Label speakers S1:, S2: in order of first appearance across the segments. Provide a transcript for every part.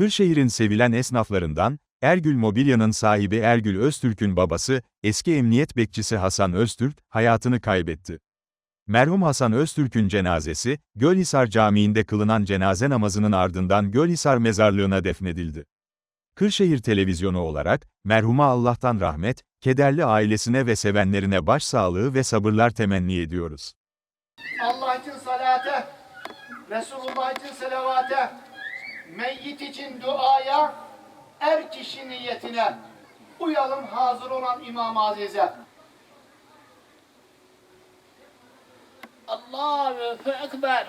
S1: Kırşehir'in sevilen esnaflarından, Ergül Mobilya'nın sahibi Ergül Öztürk'ün babası, eski emniyet bekçisi Hasan Öztürk, hayatını kaybetti. Merhum Hasan Öztürk'ün cenazesi, Gölhisar Camii'nde kılınan cenaze namazının ardından Gölhisar mezarlığına defnedildi. Kırşehir Televizyonu olarak, merhuma Allah'tan rahmet, kederli ailesine ve sevenlerine başsağlığı ve sabırlar temenni ediyoruz.
S2: Allah için salate, Resulullah için selavate, meyyit için duaya, er kişi niyetine, uyalım hazır olan İmam-ı Aziz'e.
S3: Allahu Ekber.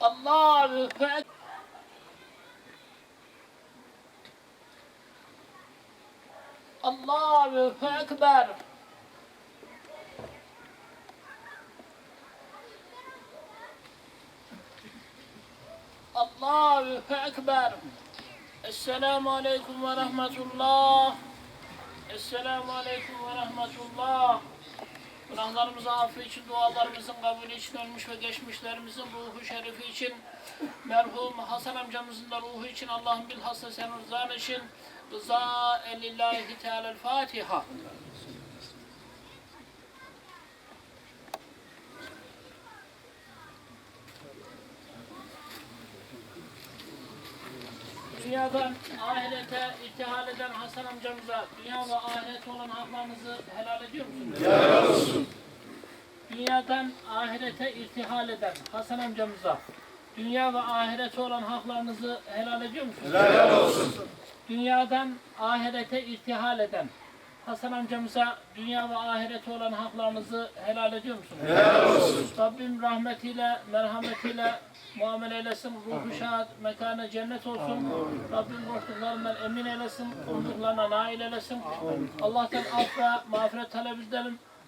S3: Allahu Ekber. Allahu Ekber. Allahu Ekber. Esselamu Aleyküm ve Rahmetullah. Esselamu Aleyküm ve Rahmetullah. Günahlarımızı affı için, dualarımızın kabulü için, ölmüş ve geçmişlerimizin ruhu şerifi için, merhum Hasan amcamızın da ruhu için, Allah'ın bilhassa senin rızan için, rıza elillahi teala'l Fatiha. Dünyadan ahirete irtihal eden Hasan amcamıza dünya ve ahiret olan haklarınızı helal ediyor musunuz? Dünyadan ahirete irtihal eden Hasan amcamıza dünya ve ahirete olan haklarınızı helal ediyor musunuz? Helal olsun. Dünyadan ahirete irtihal eden Hasan amcamıza dünya ve ahirete olan haklarınızı helal ediyor musunuz? Helal olsun. Rabbim rahmetiyle, merhametiyle muamele eylesin. Ruhu şad, mekanı cennet olsun. Rabbim korktuklarından emin eylesin. Umduklarına nail eylesin. Allah'tan af ve mağfiret talep edelim.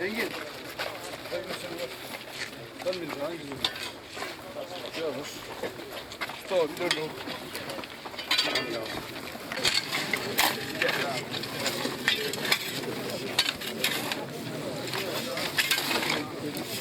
S3: Engin. Sen bilirsin.
S4: Sen bilirsin hangisi?
S2: Yavuz.
S4: Tamam, dön oğlum.